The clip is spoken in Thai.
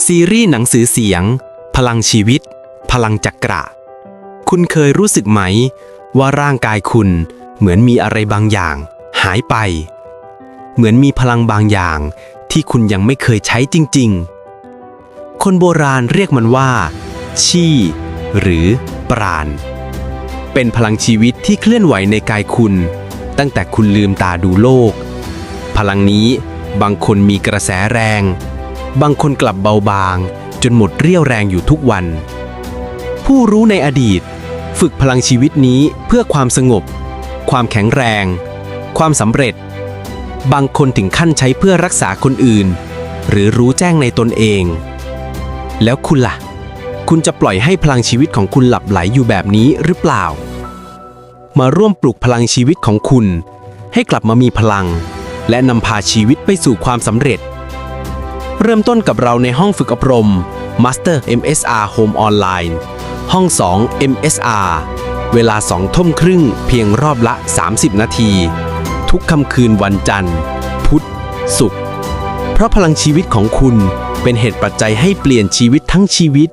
ซีรีส์หนังสือเสียง พลังชีวิต พลังจักระ คุณเคยรู้สึกไหม ว่าร่างกายคุณเหมือนมีอะไรบางอย่าง หายไป เหมือนมีพลังบางอย่าง ที่คุณยังไม่เคยใช้จริง ๆ คนโบราณเรียกมันว่า ชี่หรือปราณ เป็นพลังชีวิตที่เคลื่อนไหวในกายคุณ ตั้งแต่คุณลืมตาดูโลก พลังนี้บางคนมีกระแสแรง บางคนกลับเบาบาง จนหมดเรี่ยวแรงอยู่ทุกวัน ผู้รู้ในอดีต ฝึกพลังชีวิตนี้เพื่อความสงบ ความแข็งแรง ความสำเร็จ บางคนถึงขั้นใช้เพื่อรักษาคนอื่น หรือรู้แจ้งในตนเอง แล้วคุณล่ะ คุณจะปล่อยให้พลังชีวิตของคุณหลับไหลอยู่แบบนี้หรือเปล่า มาร่วมปลุกพลังชีวิตของคุณ ให้กลับมามีพลัง และนำพาชีวิตไปสู่ความสำเร็จ เริ่มต้นกับเราในห้องฝึกอบรม Master MSR Home Online ห้อง 2 MSR เวลา 2 ทุ่มครึ่งเพียงรอบละ 30 นาที ทุกค่ำคืนวันจันทร์ พุธศุกร์เพราะพลังชีวิตของคุณเป็นเหตุปัจจัยให้เปลี่ยนชีวิตทั้งชีวิต